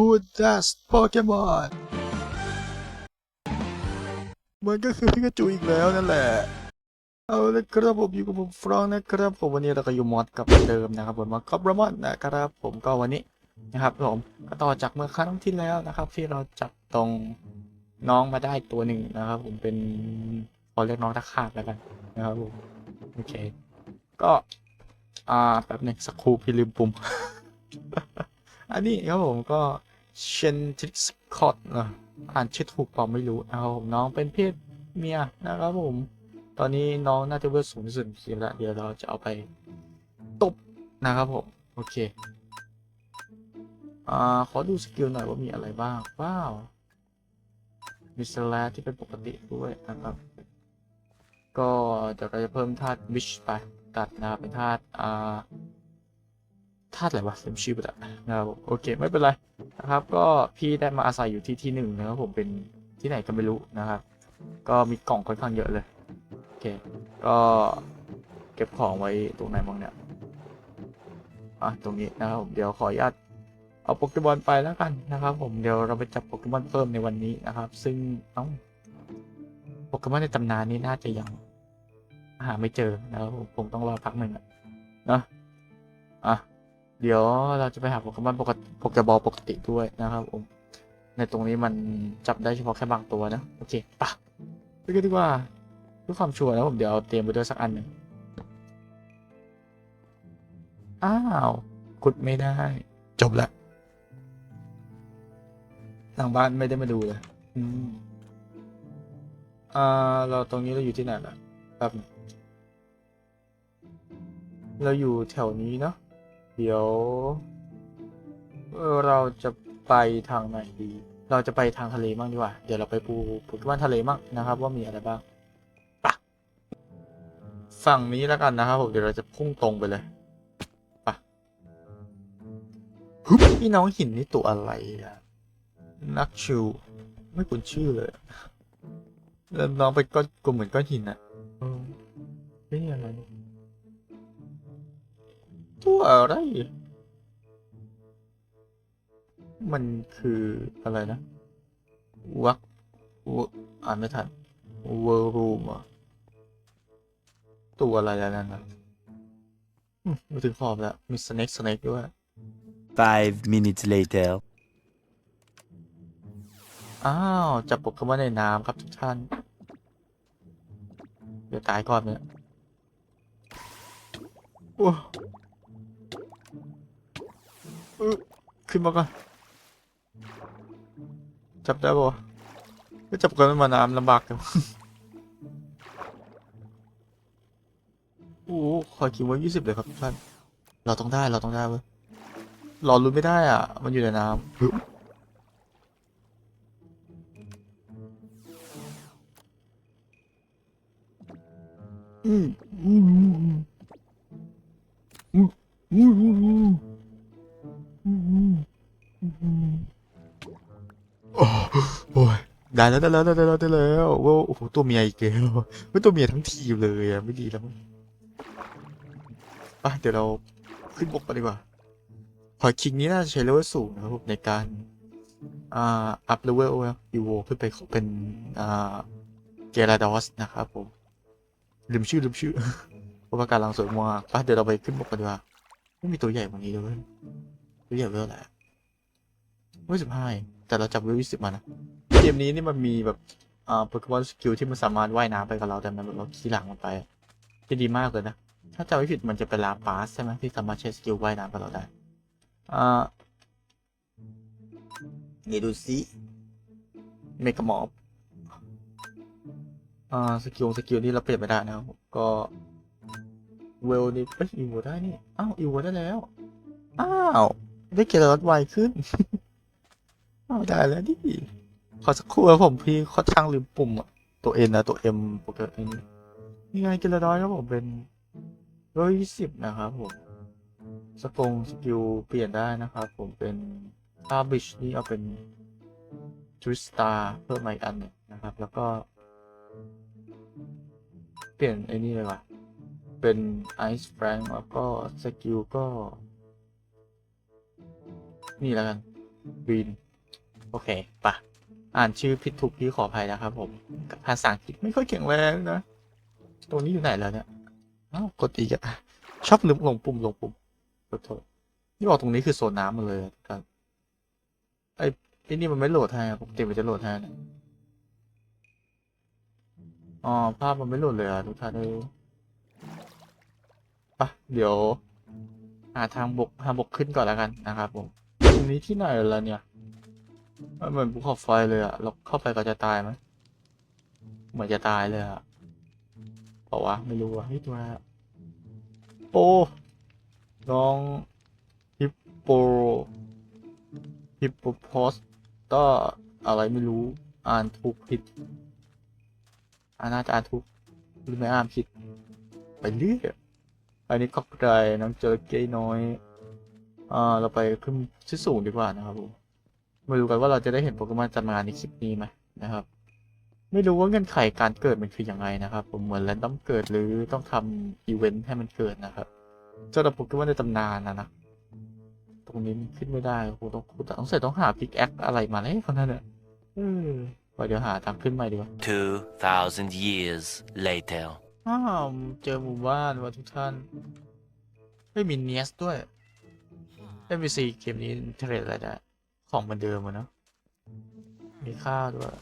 Who does Pokemon มันก็คือพิกาจูอีกแล้วนั่นแหละ เอาละครับผมอยู่กับผมฟรองก์นะครับผมวันนี้เราก็อยู่มอดกับเดิมนะครับผมมอดกับรมอนนะครับผมก็วันนี้นะครับผมก็ต่อจากเมื่อครั้งที่แล้วนะครับ ที่เราจับตรงน้องมาได้ตัวหนึ่งนะครับ ผมเป็นขอเรียกน้องตะขาบแล้วกันนะครับผมโอเค ก็อ่าแป๊บหนึงสักครู่พี่ลืมปุ่ม อันนี้ครับผมก็ เชนทริสคอตนะอ่านชื่อถูกเปล่าไม่รู้นะครับผมน้องเป็นเพศเมียนะครับผม ตอนนี้น้องน่าจะเวลสูงสุดทีแล้วเดี๋ยวเราจะเอาไปตบนะครับผม โอเค อ่า ขอดูสกิลหน่อยว่ามีอะไรบ้าง ว้าว มีสแลที่เป็นปกติด้วยนะครับ ก็เดี๋ยวเราจะเพิ่มธาตุวิชไป ตัดนะครับเป็นธาตุอ่า ธาตุอะไรวะลืมชื่อไปแล้วนะครับโอเคไม่เป็นไรนะครับ ก็พี่ได้มาอาศัยอยู่ที่ที่หนึ่งนะครับผมเป็นที่ไหนก็ไม่รู้นะครับ ก็มีกล่องค่อนข้างเยอะเลยโอเค ก็เก็บของไว้ตรงไหนบ้างเนี่ยอะตรงนี้นะครับผมเดี๋ยวขออนุญาตเอาโปเกมอนไปแล้วกันนะครับ ผมเดี๋ยวเราไปจับโปเกมอนเพิ่มในวันนี้นะครับ ซึ่งเอ้าโปเกมอนในตำนานนี้น่าจะยังหาไม่เจอนะครับผมต้องรอพักหนึ่งอะนะอะ เดี๋ยวเราจะไปหาโปเกมอนปกติโปเกบอลปกติด้วยนะครับผม ในตรงนี้มันจับได้เฉพาะแค่บางตัวนะ โอเคปะไปกันดีกว่าเพื่อความชัวร์นะผมเดี๋ยวเอาเตรียมไปด้วยสักอันหนึ่งอ้าวขุดไม่ได้ จบละทางบ้านไม่ได้มาดูเลย อืมอ่า เราตรงนี้เราอยู่ที่ไหนล่ะครับ เราอยู่แถวนี้เนาะ เดี๋ยว เราจะไปทางไหนดี เราจะไปทางทะเลมั่งดีกว่า เดี๋ยวเราไปปูปูที่บ้านทะเลมั่งนะครับ ว่ามีอะไรบ้างฝั่งนี้แล้วกันนะครับผมเดี๋ยวเราจะพุ่งตรงไปเลยไปะพี่น้องหินนี่ตัวอะไรอะนักชูไม่คุ้นชื่อเลยแล้วน้องไปก้อนกลมเหมือนก้อนหินอะเออนี่อะไร ตัวอะไร มันคืออะไรนะ วักวอ่านไม่ทันเวอร์รูมอะตัวอะไรแล้วนั่นนะอืมมาถึงขอบแล้ว มีสเน็กสเน็กด้วย Five minutes later. อ้าว จับโปเกมอนในน้ำครับทุกท่าน เดี๋ยวตายก่อนเนี่ยโอ้อขึ้นมาก่อนจับได้ปะวะไม่จับกันมาน้ำลำบากจังโอ้โหขอคิวไว้ยี่สิบเลยครับทุกท่าน เราต้องได้ เราต้องได้เว้ยรอลุ้นไม่ได้อะ มันอยู่ในน้ำอืมอืมอืมอืมอืม โอ้ยได้แล้วได้แล้วได้แล้วได้แล้วโอ้โอ้โหตัวเมียอีกแล้วเฮ้ยตัวเมียทั้งทีมเลยอะไม่ดีแล้วมั้งไปเดี๋ยวเราขึ้นบกกันดีกว่าหอยคิงนี้น่าจะใช้เลเวลสูงนะครับในการอ่าอัพเลเวลอีโวขึ้นไปเป็นอ่าเกราดอสนะครับผมลืมชื่อลืมชื่อเพราะว่าการลังสวยมากไปเดี๋ยวเราไปขึ้นบกกันดีกว่าไม่มีตัวใหญ่กว่านี้เลย วใหญ่เวลแหละเวลสิบห้าแต่เราจับเวลยี่สิบมานะ เกมนี้นี่มันมีแบบอ่าโปเกมอนสกิลที่มันสามารถว่ายน้ำไปกับเราแต่มันแบบเราขี่หลังมันไปจะดีมากเลยนะ ถ้าจำไม่ผิดมันจะเป็นลาปาสใช่ไหมที่สามารถใช้สกิลว่ายน้ำกับเราได้อ่านี่ดูสิเมกะมอบอ่าสกิลสกิลนี่เราเปลี่ยนไม่ได้นะครับผมก็เวลนี่เอ้ยอีโวได้นี่ อ้าวอีโวได้แล้ว อ้าว ได้เกลรถไวขึ้น เอาได้แล้วดิ ขอสักครู่ครับผมพี่ค่อนข้างลืมปุ่มอะตัวเอ็นนะตัวเอ็มปกรมนี้นี่ไงเกลรดอยครับผมเป็นร้อยยี่สิบนะครับผมสกงสกิลเปลี่ยนได้นะครับผมเป็นคาบิชนี่เอาเป็นทริสตาเพิ่มมาอีกอันนึ่งนะครับ แล้วก็ เปลี่ยนไอ้นี่เลยว่ะ เป็นไอซ์แฟรงแล้วก็สกิลก็ นี่แล้วกันวินโอเคปะอ่านชื่อผิดถูกพี่ขออภัยนะครับผมภาษาอังกฤษไม่ค่อยแข็งแรงนะตรงนี้อยู่ไหนแล้วเนี่ยอ้าวกดอีกอะชอบลืมลงปุ่มลงปุ่มขอโทษนี่บอกตรงนี้คือโซนน้ำมาเลยอะกันไอ้ไอ้นี่มันไม่โหลดให้อะปกติมันจะโหลดให้นะอ๋อภาพมันไม่โหลดเลยอะทุกท่านเลยปะเดี๋ยวหาทางบกทางบกขึ้นก่อนแล้วกันนะครับผม ตรงนี้ที่ไหนแล้วเนี่ยมันเหมือนภูเขาไฟเลยอะเราเข้าไปก็จะตายไหมเหมือนจะตายเลยอะบอกว่าไม่รู้อะเฮ้ยตัวโอ้น้องฮิปโปฮิปโปโพสก็อะไรไม่รู้อ่านถูกผิดอ่านน่าจะอ่านถูกหรือไม่อ่านผิดไปเรื่อยอันนี้ก็ไกลน้องเจอเก้น้อย เราไปขึ้นที่สูงดีกว่านะครับผมไม่รู้กันว่าเราจะได้เห็นโปเกมอนจำงานในคลิปนี้ไหมนะครับ ไม่รู้ว่าเงื่อนไขการเกิดมันคือยังไงนะครับ ผมเหมือนแรนดอมเกิดหรือต้องทำอีเวนต์ให้มันเกิดนะครับสำหรับโปเกมอนในตำนานนะนะตรงนี้มันขึ้นไม่ได้โอ้โหต้องต้องต้องใส่ต้องหาพิกแอคอะไรมาเลยคนนั้นเนี่ยเออไว้เดี๋ยวหาทางขึ้นใหม่ดีกว่า2,000 years later. อ้าวเจอหมู่บ้านว่ะทุกท่านไม่มีเนียสด้วย NPC เกมนี้เทรดอะไรได้ ของเหมือนเดิมอะเนอะมีข้าวด้วย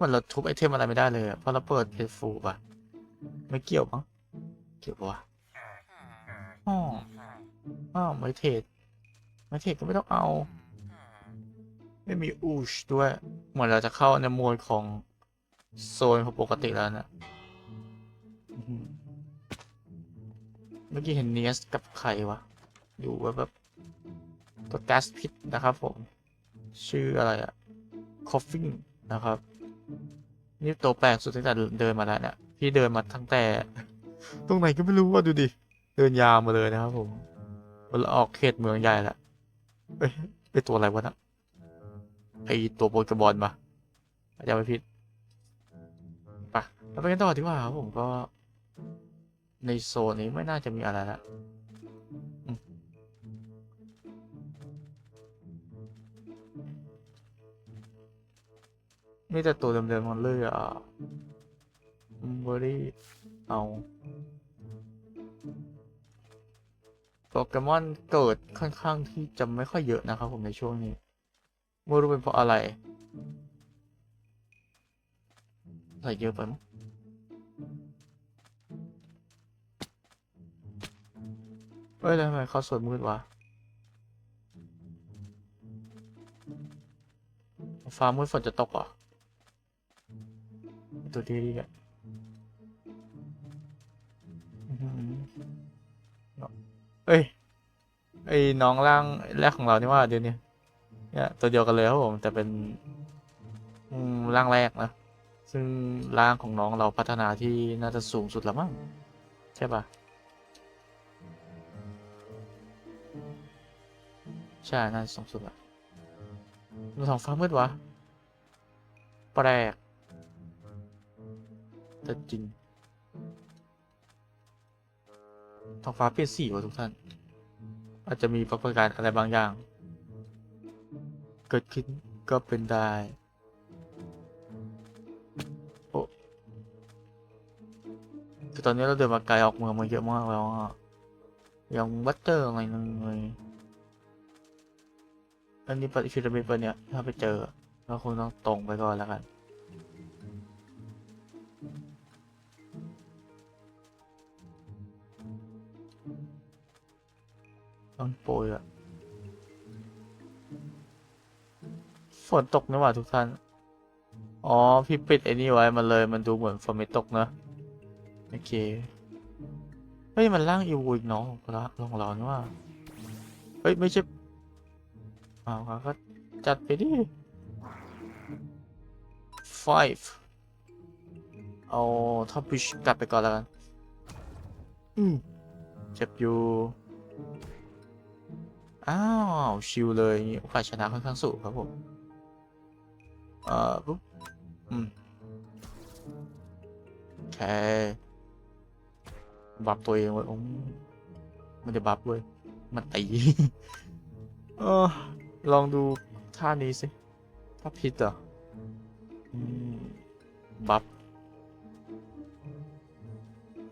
มันเราทุบไอเทมอะไรไม่ได้เลยเพราะเราเปิดเพจฟูป่ะ ไม่เกี่ยวมั้งเกี่ยวปะวะอ๋ออ้าวไม่เทรดไม่เทรดก็ไม่ต้องเอา ไม่มีอูชด้วย เหมือนเราจะเข้าในโหมดของโซนของปกติแล้วนะเมื่อกี้เห็นเนียสกับใครวะ อยู่ว่าแบบ ตัวแก๊สพิษนะครับผม ชื่ออะไรอะคอฟฟิงนะครับ นี่ตัวแปลกสุดตั้งแต่เดินมาแล้วเนี่ยพี่เดินมาตั้งแต่ ตรงไหนก็ไม่รู้ว่าดูดิ เดินยาวมาเลยนะครับผมมันออกเขตเมืองใหญ่ละเอ้ยไอตัวอะไรวะนะไอตัวโปเกมอนปะอาจจะไม่ผิดปะเราไปกันต่อดีกว่าครับผมก็ ในโซนนี้ไม่น่าจะมีอะไรละ มีแต่ตัวเดิมๆมันเลยอะบริเอาโปเกมอนเกิดค่อนข้างที่จะไม่ค่อยเยอะนะครับผมในช่วงนี้ไม่รู้เป็นเพราะอะไร ใส่เยอะไปมั้งเฮ้ยแล้วทำไมเขาสวยมืดวะฟ้ามืดฝนจะตกเหรอ ตัวดีดีอะอื้อหือเอ้ย ไอ้น้องร่างแรกของเรานี่ว่าเดี๋ยวนี้เนี่ยตัวเดียวกันเลยครับผมแต่เป็นร่างแรกนะซึ่งร่างของน้องเราพัฒนาที่น่าจะสูงสุดแล้วมั้งใช่ปะใช่น่าจะสูงสุดอะดูท้องฟ้ามืดวะแปลก แต่จริงท้องฟ้าเปลี่ยนสีวะทุกท่าน อาจจะมีปรากฏการณ์อะไรบางอย่าง เกิดขึ้นก็เป็นได้โอ้คือตอนนี้เราเดินมาไกลออกเมืองมาเยอะมากแล้วอะยังบัตเตอร์อะไรนึงเลยอันนี้ปฏิชิตมิตรปะเนี่ย ถ้าไปเจอ เราคงต้องตรงไปก่อนแล้วกัน องโปรยอะฝนตกนี่หว่าทุกท่าน อ๋อ พี่ปิดไอ้นี่ไว้มันเลย มันดูเหมือนฝนไม่ตกนะ โอเค เฮ้ย มันล่างอีวูอีกเนาะของราของเรานี่ว่า เฮ้ย ไม่ใช่เอ้าวก็จัดไปดิ five เอาท็อปพิชกลับไปก่อนแล้วกัน อืม เจ็บอยู่ อ้าว ชิลเลยโอกาสชนะค่อนข้างสูงครับผม เอ่อปุ๊บ อืมโอเคบัฟตัวเองไว้โอ้มันจะบัฟเว้ย มันตีเออลองดูท่านี้สิ ถ้าผิดออืมบัฟ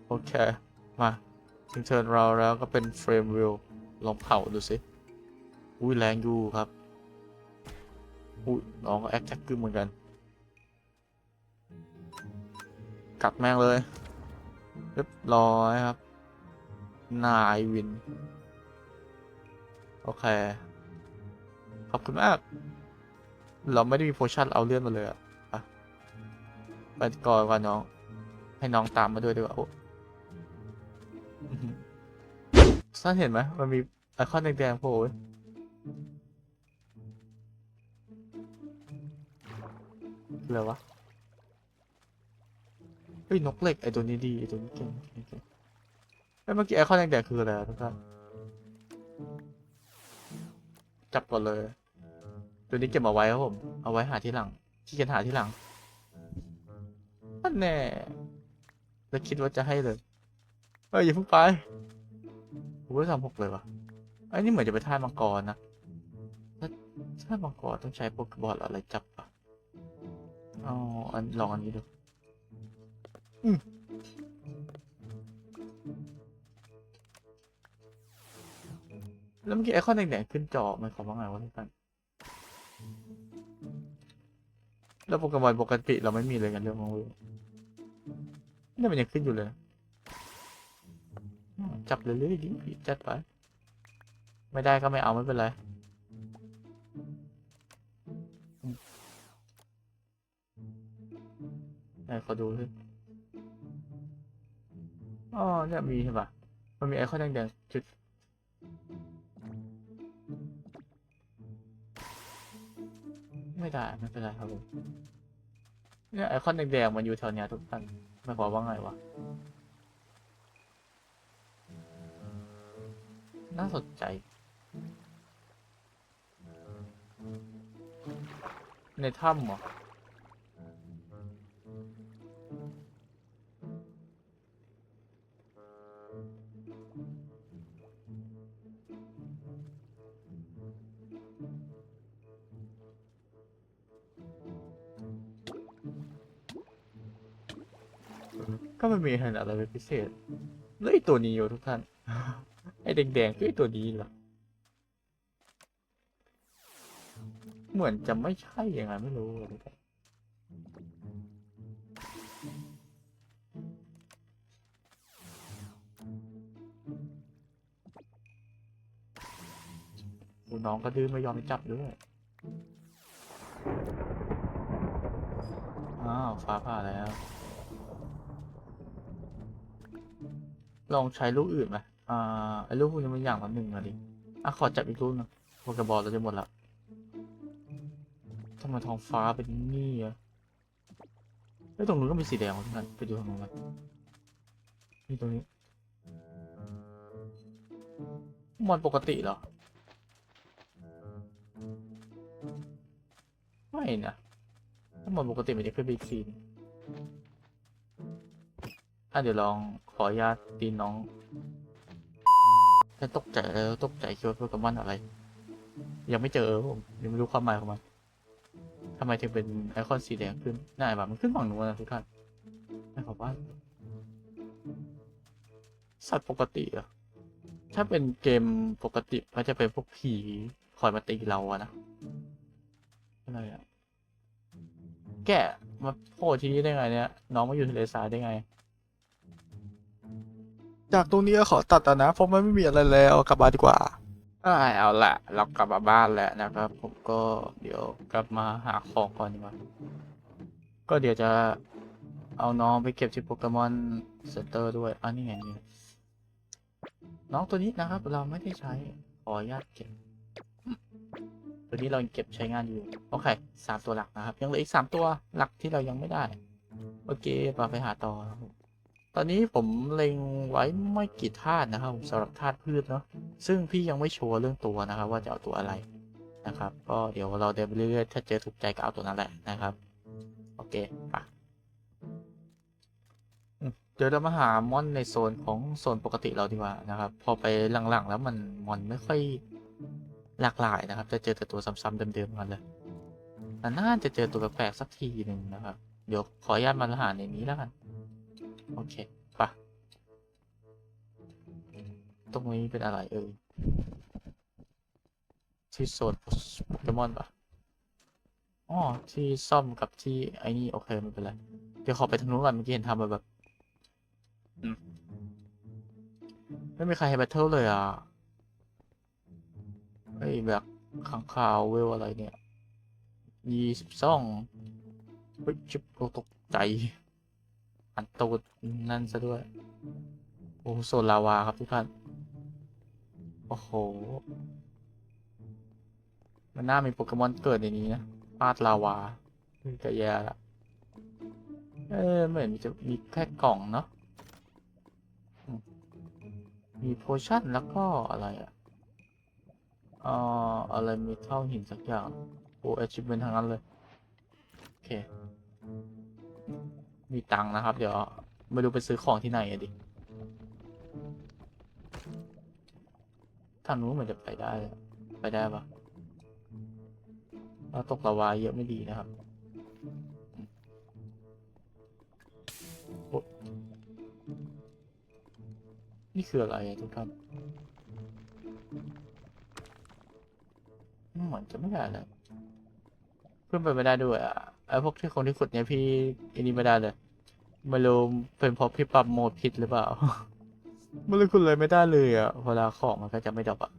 โอเค มาถึงเทิร์นเราแล้วก็เป็นเฟรมวิวลองเผาดูสิ อุ้ยแรงอยู่ครับอุ้ยน้องก็แอคแท็กกึมเหมือนกัน กัดแม่งเลย เรียบร้อยครับ นายวิน โอเค ขอบคุณมาก เราไม่ได้มีโพชั่นเอาเลื่อนมาเลยอะไปไปก่อนก่อนน้อง ให้น้องตามมาด้วยดีกว่าโอ้อื้อหือท่านเห็นไหม มันมีไอคอนแดงๆโผล่ ออะไรวะเฮ้ยนกเหล็กไอตัวนี้ดีไอตัวนี้เก่งเก่งเก่งเฮ้ยเมื่อกี้ไอคอนแดงๆคืออะไรทุกท่านจับก่อนเลย ตัวนี้เก็บเอาไว้ครับผม เอาไว้หาที่หลังที่กันหาที่หลังนั่นแน่แล้วคิดว่าจะให้เลยเฮ้ยอย่าเพิ่งไปโอ้ยสามหกเลยวะไอ้นี่เหมือนจะเป็นท่ามังกรนะถ้าท่ามังกรต้องใช้โปเกบอลอะไรจับ เอ๋ออันลองอันนี้ดูแล้วเมื่อกี้ไอคอนแดงๆขึ้นจอมันความว่าไงวะทุกท่านแล้วโปเกมอนปกติเราไม่มีเลยกันเรื่องของเวยนี่มันยังขึ้นอยู่เลยนะอืมจับเลยเลยๆดิจัดไป ไม่ได้ก็ไม่เอาไม่เป็นไร ขอดูสิอ๋อเนี่ยมีใช่ปะมันมีไอคอนแดงๆจุดไม่ได้ไม่เป็นไรครับผมเนี่ยไอคอนแดงๆมันอยู่แถวเนี้ยทุกท่านไม่ขอว่าไงวะน่าสนใจในถ้ำเหรอ ก็ไม่มีเห็นอะไรเป็นพิเศษแล้วไอตัวนี้อยู่ทุกท่าน ไอ้แดงๆคือตัวนี้เหรอเหมือนจะไม่ใช่อยังไงไม่รู้ทุกท่านโอ้น้องก็ดื้อไม่ยอมจับด้วย อ้าว ฟ้าผ่าแล้ว ลองใช้ลูกอื่นไหมอ่าไอ้ลูกพวกนี้มันอย่างละหนึ่งอะดิอะขอจับอีกลูกนึงโปเกบอลเราจะหมดละทำไมท้องฟ้าเป็นนี่อะเฮ้ยตรงนู้นก็มีสีแดงเหมือนกันไปดูทางนู้นกันนี่ตรงนี้มอนปกติเหรอ ไม่นะถ้ามอนปกติมันจะขึ้นไปอีกสีนอะเดี๋ยวลอง ขออนุญาตตีน้องฉันตกใจแล้วตกใจคิดว่าโปเกมอนอะไร ยังไม่เจอผมยังไม่รู้ความหมายของมันทำไมถึงเป็นไอคอนสีแดงขึ้นน่าแบบมันขึ้นฝั่งนู้นนะทุกท่านไม่ขอว่า สัตว์ปกติเหรอะถ้าเป็นเกมปกติมันจะเป็นพวกผีคอยมาตีเราอะนะอะไรอะแกมาโผล่ที่นี่ได้ไงเนี่ย น้องมาอยู่ทะเลทรายได้ไง จากตรงนี้ก็ขอตัดนะเพราะมันไม่มีอะไรแล้วกลับบ้านดีกว่าอ่าเอาละเรากลับมาบ้านแล้วนะครับ ผมก็เดี๋ยวกลับมาหาของก่อนดีกว่าก็เดี๋ยวจะเอาน้องไปเก็บที่โปเกมอนเซ็นเตอร์ด้วยอันนี้ไงนี่น้องตัวนี้นะครับ เราไม่ได้ใช้ขออนุญาตเก็บ ตัวนี้เราเก็บใช้งานอยู่โอเคสามตัวหลักนะครับ ยังเหลืออีกสามตัวหลักที่เรายังไม่ได้ โอเคมาไปหาต่อ ตอนนี้ผมเล็งไว้ไม่กี่ธาตุนะครับสำหรับธาตุพืชเนาะซึ่งพี่ยังไม่ชัวร์เรื่องตัวนะครับ ว่าจะเอาตัวอะไรนะครับ ก็เดี๋ยวเราเดินไปเรื่อยๆถ้าเจอถูกใจก็เอาตัวนั้นแหละนะครับ โอเคไปอืมเดี๋ยวเรามาหามอนในโซนของโซนปกติเราดีกว่านะครับ พอไปหลังๆแล้วมันมอนไม่ค่อยหลากหลายนะครับ จะเจอแต่ตัวซ้ำๆเดิมๆกันเลยแต่น่าจะเจอตัวแปลกๆสักทีหนึ่งนะครับ เดี๋ยวขออนุญาตมาหาในนี้แล้วกัน โอเคปะตรงนี้เป็นอะไรเอ่ยที่โซนโปเกมอนปะอ๋อที่ซ่อมกับที่ไอ้นี่โอเคไม่เป็นไร เดี๋ยวขอไปทางนู้นก่อนเมื่อกี้เห็นทำแบบไม่มีใครให้แบทเทิลเลยอะไอ้ยแบบขังข่าวเวลอะไรเนี่ยยี่สิบสองเฮ้ยชิบตกใจ อันตูดนั่นซะด้วย โอ้โซลาวาครับทุกท่าน โอ้โห มันน่ามีโปเกมอนเกิดในนี้นะปาดลาวาก็แย่ละเออเหมือนจะมีแค่กล่องเนาะ มีโพชั่นแล้วก็อะไรอะอ่าอะไรมีเท่าหินสักอย่าง โอ้ achievement ทั้งนั้นเลย โอเค มีตังค์นะครับ เดี๋ยวไม่รู้ไปซื้อของที่ไหนอะดิทางนู้นเหมือนจะไปได้ ไปได้ปะเราตกลาวาเยอะไม่ดีนะครับนี่คืออะไรทุกท่านเหมือนจะไม่ได้เลยเพื่อนไปไม่ได้ด้วยอะไอ้พวกที่คนที่ขุดเนี่ยพี่อันนี้ไม่ได้เลย ไม่รู้เป็นเพราะพี่ปรับโหมดผิดหรือเปล่า ไม่รู้คุณเลยไม่ได้เลยอะเวลาของมันก็จะไม่ดรอปอะ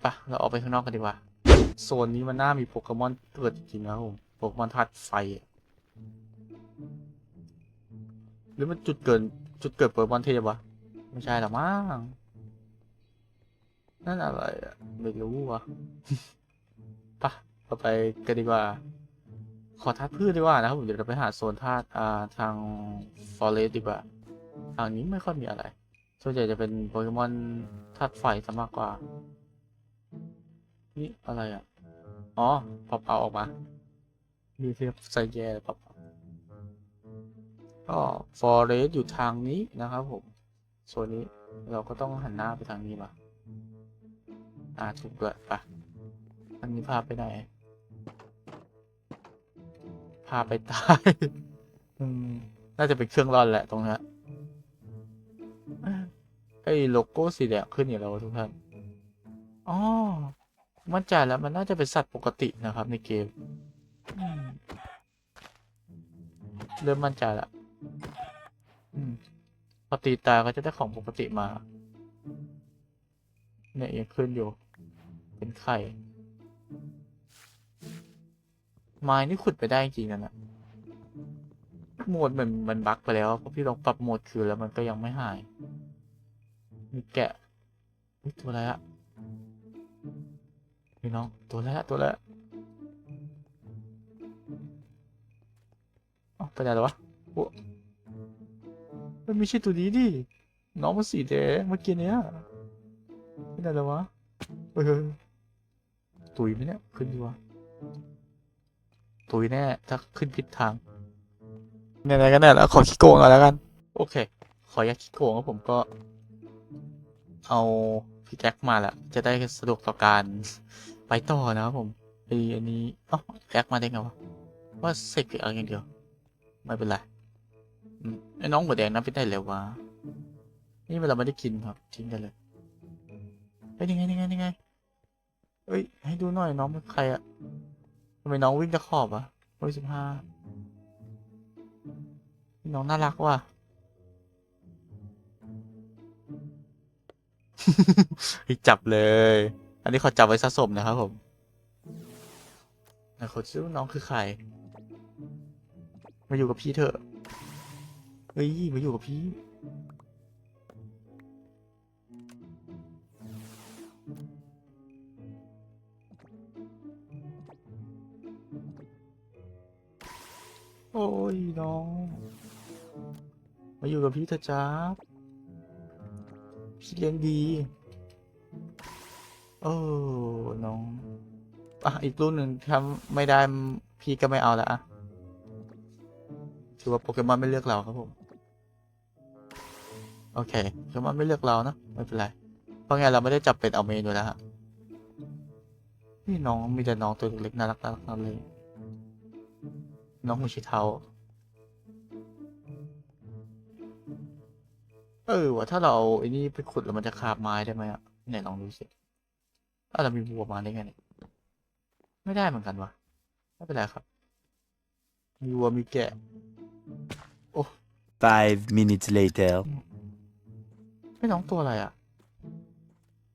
ไปะเราออกไปข้างนอกกันดีกว่า โซนนี้มันน่ามีโปเกมอนเกิดจริงๆนะผมโปเกมอนธาตุไฟหรือมันจุดเกิดจุดเกิดโปเกมอนเทพวะไม่ใช่หรอกมั้งนั่นอะไรอะไม่รู้วะปะเราไปกันดีกว่า ขอธาตุพืชดีกว่านะครับผมเดี๋ยวเราไปหาโซนธาตุอ่าทางฟอเรสดีกว่าทางนี้ไม่ค่อยมีอะไร ส่วนใหญ่จะเป็นโปเกมอนธาตุไฟซะมากกว่า นี่อะไรอะ อ๋อพอเอาออกมา มีเทียบใส่แย่ปบก็ฟอเรสอยู่ทางนี้นะครับผมโซนนี้เราก็ต้องหันหน้าไปทางนี้มาอ่าถูกด้วยปะทางนี้พาไปไหน พาไปใต้อืมน่าจะเป็นเครื่องร่อนแหละตรงนี้ไอ้โลโก้สีแดงขึ้นอยู่แล้วทุกท่านอ๋อมั่นใจแล้วมันน่าจะเป็นสัตว์ปกตินะครับในเกมอืมเริ่มมั่นใจแล้วอืมพอตีตายก็จะได้ของปกติมา เนี่ยยังขึ้นอยู่ เป็นไข่ ไม้นี่ขุดไปได้จริงๆนะนะโหมดเหมือนมันบั๊กไปแล้วเพราะพี่ลองปรับโหมดคืนแล้วมันก็ยังไม่หาย มีแกะตัวอะไรอะพี่น้องตัวแล้วตัวแล้วอ๋อไปไหนแล้ววะโอ้มันไม่ใช่ตัวนี้ดิน้องมันสีแดงเมื่อกี้เนี้ยไม่ได้แล้ววะเออตุยไหมเนี่ยขึ้นดีวะ ตุยแน่ถ้าขึ้นผิดทางไหนๆก็แน่แล้วขอขี้โกงเอาแล้วกัน โอเค ขออยากขี้โกงแล้วผมก็ เอาพี่แจ็คมาละจะได้สะดวกต่อการไปต่อนะครับผมไออันนี้อ๋อแจ็คมาได้ไงวะว่าเสกเอาอย่างเดียว ไม่เป็นไรอืมไอ้น้องหัวแดงนั้นไปได้แล้ววะนี่เราไม่ได้กินครับทิ้งกันเลยเฮ้ยยังไงยังไงยังไงเอ้ยให้ดูหน่อยน้องเป็นใครอะทำไมน้องวิ่งตะขอบอะร้อยสิบห้าน้องน่ารักว่ะเฮ้ยจับเลย อันนี้ขอจับไว้สะสมนะครับผมนะเขาชื่อว่าน้องคือใคร มาอยู่กับพี่เถอะ เฮ้ย มาอยู่กับพี่ โอ้ยน้อง มาอยู่กับพี่เถอะจ้าพี่เลี้ยงดีโอ้น้องอะอีกรุ่นหนึ่งทำไม่ได้พี่ก็ไม่เอาแล้วอะถือว่าโปเกมอนไม่เลือกเราครับผม โอเคโปเกมอนไม่เลือกเรานะไม่เป็นไร เพราะไงเราไม่ได้จับเป็ดเอาเมนอยู่แล้วฮะนี่น้องมีแต่น้องตัวเล็กน่ารักน่ารักนั่นเลย น้องหูชิเทาเออว่ะถ้าเราเอาไอ้นี่ไปขุดแล้วมันจะคาบไม้ได้ไหมอะไหนลองดูสิถ้าเรามีวัวมาได้ไงเนี่ยไม่ได้เหมือนกันวะไม่เป็นไรครับ มีวัวมีแกะ Five minutes later. ไม่น้องตัวอะไรอะ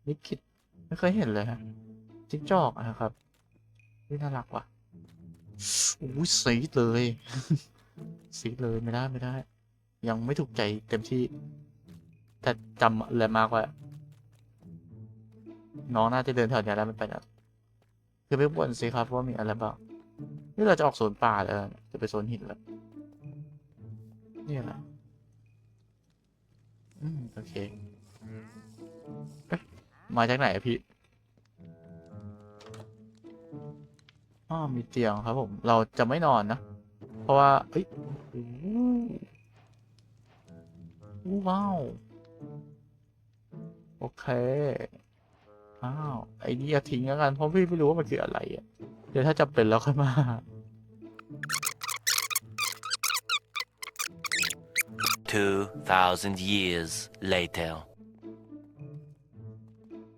นิคิดไม่เคยเห็นเลยฮะจิ้งจอกอะครับนี่น่ารักว่ะ อุ้ยสีเลย สีเลยไม่ได้ไม่ได้ ยังไม่ถูกใจเต็มที่ แต่จำอะไรมากว่า น้องน่าจะเดินแถวนี้แล้วไม่ไปแล้วคือไปบ่นสิครับว่ามีอะไรบ้างนี่เราจะออกโซนป่าแล้วจะไปโซนหินแล้วนี่แหละอืมโอเคเอ๊ะมาจากไหนอะพี่ อ๋อมีเตียงครับผม เราจะไม่นอนนะ เพราะว่า เอ้ยโอ้โหโอ้ว้าว โอเค อ้าว ไอ้นี่อย่าทิ้งแล้วกัน เพราะพี่ไม่รู้ว่ามันคืออะไรอะ เดี๋ยวถ้าจำเป็นแล้วค่อยมา2,000 years later.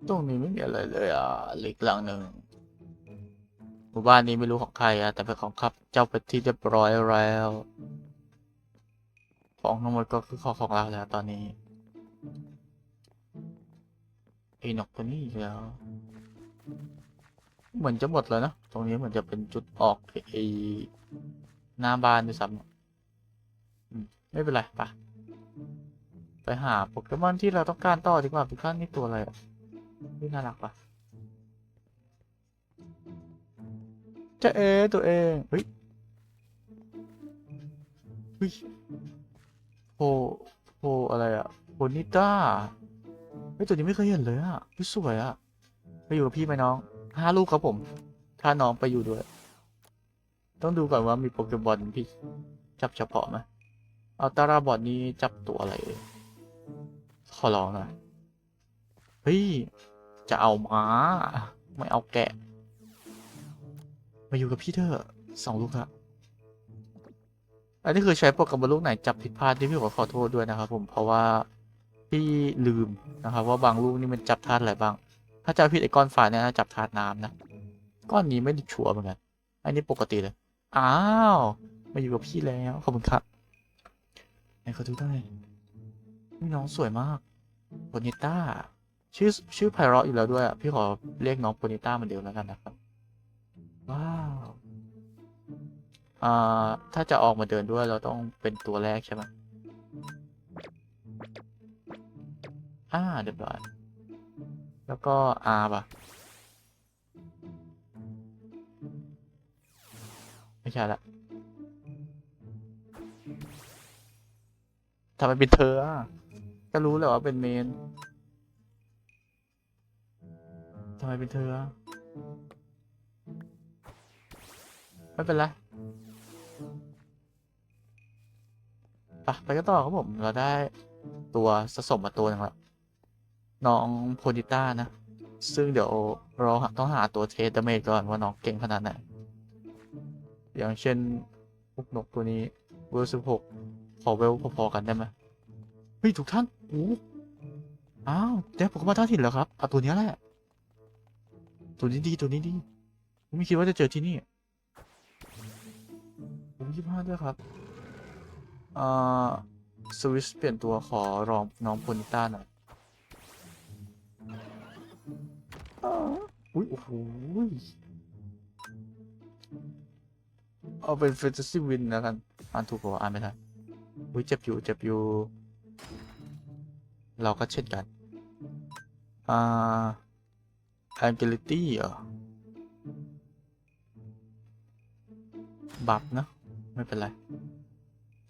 ตรงนี้ไม่มีอะไรเลยอะเหล็กหลังหนึ่ง หมู่บ้านนี้ไม่รู้ของใครอะแต่เป็นของข้าเจ้าเป็นที่เรียบร้อยแล้ว ของทั้งหมดก็คือของของเราแล้วตอนนี้ไอ้นกตัวนี้อีกแล้ว เหมือนจะหมดแล้วนะ ตรงนี้เหมือนจะเป็นจุดออกไอ้หน้าบ้านด้วยซ้ำไม่เป็นไรปะไปหาโปเกมอนที่เราต้องการต่อดีกว่าทุกท่านนี่ตัวอะไรอะนี่น่ารักปะ จะเอตัวเองเฮ้ยเฮ้ยโพโพอะไรอะโพนิต้าเฮ้ยตัวนี้ไม่เคยเห็นเลยอะเฮ้ยสวยอะไปอยู่กับพี่ไหมน้องห้าลูกครับผม ถ้าน้องไปอยู่ด้วย ต้องดูก่อนว่ามีโปเกมอนพี่จับเฉพาะไหมเอาตาราบอดนี้จับตัวอะไรเอ่ยขอลองหน่อยเฮ้ยจะเอาม้า ไม่เอาแกะ มาอยู่กับพี่เถอะสองลูกครับอันนี้คือใช้โปรแกรมลูกไหนจับผิดพลาดที่พี่ขอขอโทษด้วยนะครับผมเพราะว่าพี่ลืมนะครับว่าบางลูกนี่มันจับธาตุอะไรบ้าง ถ้าจะผิดไอ้ก้อนฝาเนี่ยจับธาตุน้ำนะก้อนนี้ไม่ได้ชัวร์เหมือนกัน อันนี้ปกติเลยอ้าวมาอยู่กับพี่แล้วขอบคุณครับไหนขอดูได้นี่น้องสวยมากโบนิต้าชื่อชื่อไพเราะอยู่แล้วด้วยอะพี่ขอเรียกน้องโบนิต้าเหมือนเดิมแล้วกันนะครับ ว้าวอ่าถ้าจะออกมาเดินด้วยเราต้องเป็นตัวแรกใช่ไหมอ่าเรียบร้อยแล้วก็ R ป่ะ ไม่ใช่ละทำไมเป็นเธออะก็รู้แหละว่าเป็นเมนทำไมเป็นเธอ ไม่เป็นไรไปไปกันต่อครับผม เราได้ตัวสะสมมาตัวหนึงแล้วน้องโพนิต้านะ ซึ่งเดี๋ยวเราต้องหาตัวเทสดาเมจก่อนว่าน้องเก่งขนาดไหน อย่างเช่นพวกนกตัวนี้เวลสิบหกขอเวลพอๆกันได้ไหมเฮ้ยทุกท่านโอ้อ้าวแต่ผมก็มาท่าถิ่นแล้วครับเอาตัวนี้แหละ ตัวนี้ดีตัวนี้ดี ผมไม่คิดว่าจะเจอที่นี่ ยี่ห้าด้วยครับอ่าสวิสเปลี่ยนตัวขอรองน้องโพนิต้าหน่อยอ้าวอุ้ยโอ้โหยเอาเป็นแฟนตาซีวินแล้วกันอ่านถูกกว่าอ่านไม่ทันอุ้ยเจ็บอยู่เจ็บอยู่ เราก็เช่นกัน อ่า agility เหรอ บัฟนะ ไม่เป็นไร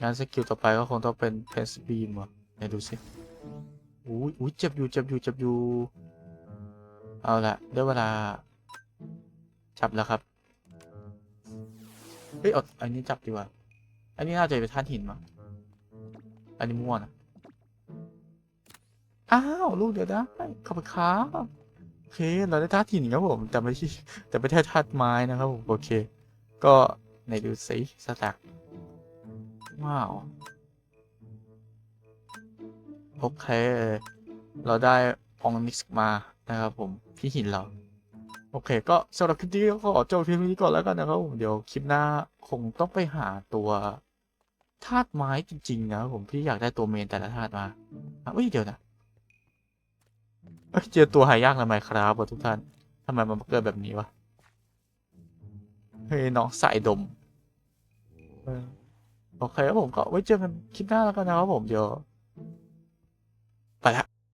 งานสกิลต่อไปก็คงต้องเป็น p e n s beam อะไหนดูสิอุ้ยอุ้ยเจ็บอยู่เจ็บอยู่เจ็บอยู่ เอาละได้เวลา จับแล้วครับ เฮ้ยเอาอันนี้จับดีกว่า อันนี้น่าจะเป็นท่านหินมั้งอันนี้ม่วนะอ้าวลูกเดี๋ยวได้ขอบคุณครับโอเค เราได้ธาตุหินครับผม แต่ไม่ใช่แต่ไม่ใช่ธาตุไม้นะครับผม โอเค ก็ ไหนดูสิสแต็กว้าว โอเค เราได้อองนิกมานะครับผมที่หินเรา โอเค ก็สำหรับคลิปนี้ก็ขอจบเพียงเท่านี้ก่อนแล้วกันนะครับผมเดี๋ยวคลิปหน้าคงต้องไปหาตัวธาตุไม้จริงๆ นะผมพี่อยากได้ตัวเมนแต่ละธาตุมาอะเอ้ยเดี๋ยวนะเอ้ยเจอตัวหายากแล้วไหมครับวะทุกท่านทำไมมันเกิดแบบนี้วะ เฮ้ยน้องสายดมโอเคครับผมก็ไว้เจอกันคลิปหน้าแล้วกันนะครับผมเดี๋ยวไปละ